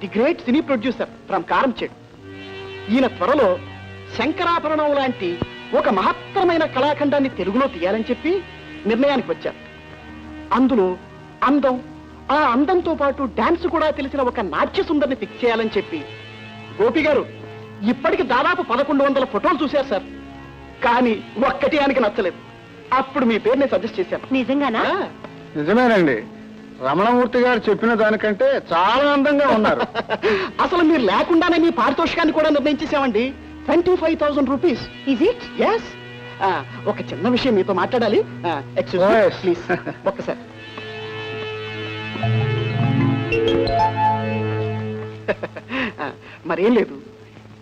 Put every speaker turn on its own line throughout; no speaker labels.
The great cine producer from Karamchedu. ఈయన త్వరలో శంకరాభరణం లాంటి ఒక మహత్తరమైన కళాఖండాన్ని తెలుగులో తీయాలని చెప్పి నిర్ణయానికి వచ్చారు. అందులో అందం ఆ అందంతో పాటు డాన్స్ కూడా తెలిసిన ఒక నాట్య సుందరిని ఫిక్స్ చేయాలని చెప్పి గోపి గారు ఇప్పటికి దాదాపు పదకొండు వందల ఫోటోలు చూశారు సార్. కానీ ఒక్కటి ఆయనకి నచ్చలేదు. అప్పుడు మీ పేరు నేను సజెస్ట్ చేశాను.
నిజంగానా?
నిజమేనండి. రమణమూర్తి గారు చెప్పిన దానికంటే చాలా అందంగా ఉన్నారు.
అసలు మీరు లేకుండానే మీ పారితోషికాన్ని కూడా నిర్ణయించేసామండి twenty five thousand rupees.
Is it
yes ఒక చిన్న విషయం మీతో మాట్లాడాలి. ప్లీజ్ ఒక్కసారి. మరేం లేదు.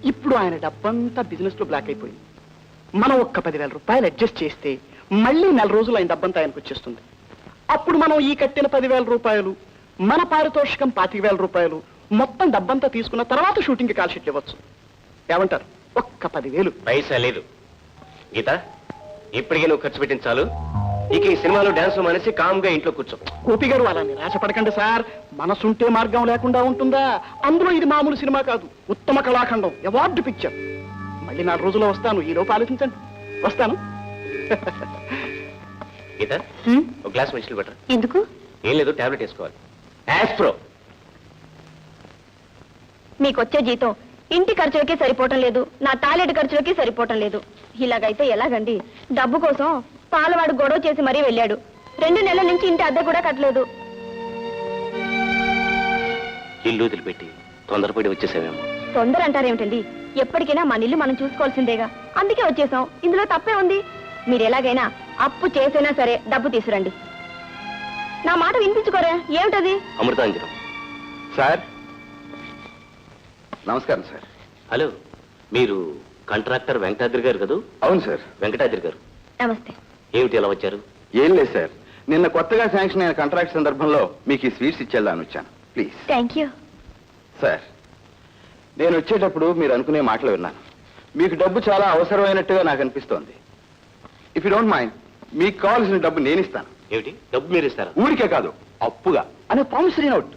ఇప్పుడు ఆయన డబ్బంతా బిజినెస్లో బ్లాక్ అయిపోయింది. మనం ఒక్క పదివేల రూపాయలు అడ్జస్ట్ చేస్తే మళ్ళీ నెల రోజులు ఆయన డబ్బంతా ఆయనకు వచ్చేస్తుంది. అప్పుడు మనం ఈ కట్టిన పదివేల రూపాయలు మన పారితోషికం పాతిక వేల రూపాయలు మొత్తం డబ్బంతా తీసుకున్న తర్వాత షూటింగ్కి కాల్ షీట్లు ఇవ్వచ్చు. ఏమంటారు? ఒక్క పదివేలు.
పైసా లేదు. గీత ఇప్పటికే నువ్వు ఖర్చు పెట్టింది చాలు. ఇక ఈ సినిమాలో డాన్స్ మానేసి కామ్గా ఇంట్లో కూర్చో.
గోపి గారు అలా నిరాశపడకండి సార్. మనసుంటే మార్గం లేకుండా ఉంటుందా? అందులో ఇది మామూలు సినిమా కాదు. ఉత్తమ కళాఖండం అవార్డు పిక్చర్. మళ్ళీ నాలుగు రోజుల్లో వస్తాను. ఈ లోపు ఆలోచించండి. వస్తాను.
గీత ఒక గ్లాస్ మంచిలు బెటర్.
ఎందుకు?
ఏం లేదు టాబ్లెట్ వేసుకోవాలి. యాస్ప్రో
మీకు వచ్చే జీతం ఇంటి ఖర్చులకి సరిపోవటం లేదు నా టాయిలెట్ ఖర్చులకి సరిపోవటం లేదు. ఇలాగైతే ఎలాగండి? డబ్బు కోసం పాలవాడు గొడవ చేసి మరీ వెళ్ళాడు. రెండు నెలల నుంచి ఇంటి అద్దె కూడా కట్టలేదు.
ఇల్లు వదిలిపెట్టి తొందరపడి వచ్చేసామేమో
తొందర అంటారేమిటండి? ఎప్పటికైనా మన ఇల్లు మనం చూసుకోవాల్సిందేగా. అందుకే వచ్చేసాం. ఇందులో తప్పే ఉంది. మీరు ఎలాగైనా అప్పు చేసైనా సరే డబ్బు తీసురండి నా మాట వినిపించుకోరే? ఏమిటది?
అమృతాంజనం.
సార్? నమస్కారం సార్.
హలో మీరు కాంట్రాక్టర్ వెంకటాద్రి గారు కదూ?
అవును సార్.
వెంకటాద్రి గారు.
నమస్తే.
ఏమిటి ఎలా వచ్చారు?
ఏం లేదు సార్. నిన్న కొత్తగా శాంక్షన్ అయిన కాంట్రాక్ట్ సందర్భంలో మీకు ఈ స్వీట్స్ ఇచ్చేద్దామని వచ్చాను. ప్లీజ్.
థ్యాంక్ యూ
సార్ నేను వచ్చేటప్పుడు మీరు అనుకునే మాటలు విన్నాను. మీకు డబ్బు చాలా అవసరమైనట్టుగా నాకు అనిపిస్తోంది. ఇఫ్ యూ డోంట్ మైండ్ మీకు కావాల్సిన డబ్బు నేను ఇస్తాను
ఏమిటి? డబ్బు మీరు ఇస్తారా
ఊరికే కాదు అప్పుగా. అనే ప్రామిసరీ నోట్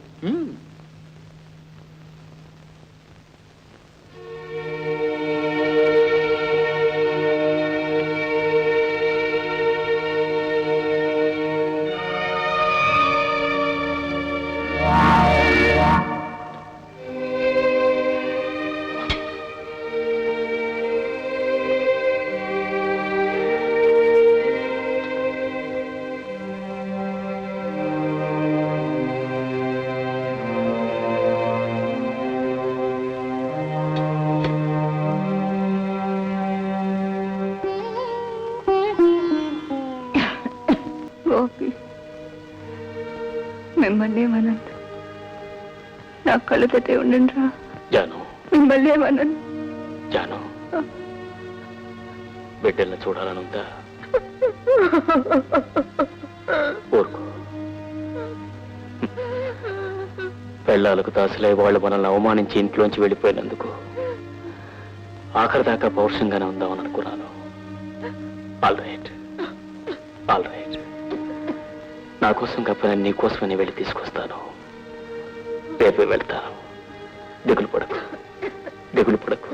గోపి. మిమ్మల్ని ఏమనండి? నా కళ్ళు తెతే ఉండండి రా
జాను.
మిమ్మల్ని ఏమనండి?
జాను. బిడ్డల్ని చూడాలని ఉందా ఊరుకో. పెళ్ళాలకు దాసులై వాళ్ళు మనల్ని అవమానించి ఇంట్లోంచి వెళ్ళిపోయినందుకు ఆఖరి దాకా పౌరుషంగానే ఉందామని అనుకున్నాను. ఆల్ రైట్ ఆల్ రైట్ నా కోసం కాకపోయినా నీ కోసమని వెళ్ళి తీసుకొస్తాను. రేపే వెళ్తాను దిగులు పడకు. దిగులు పడకు.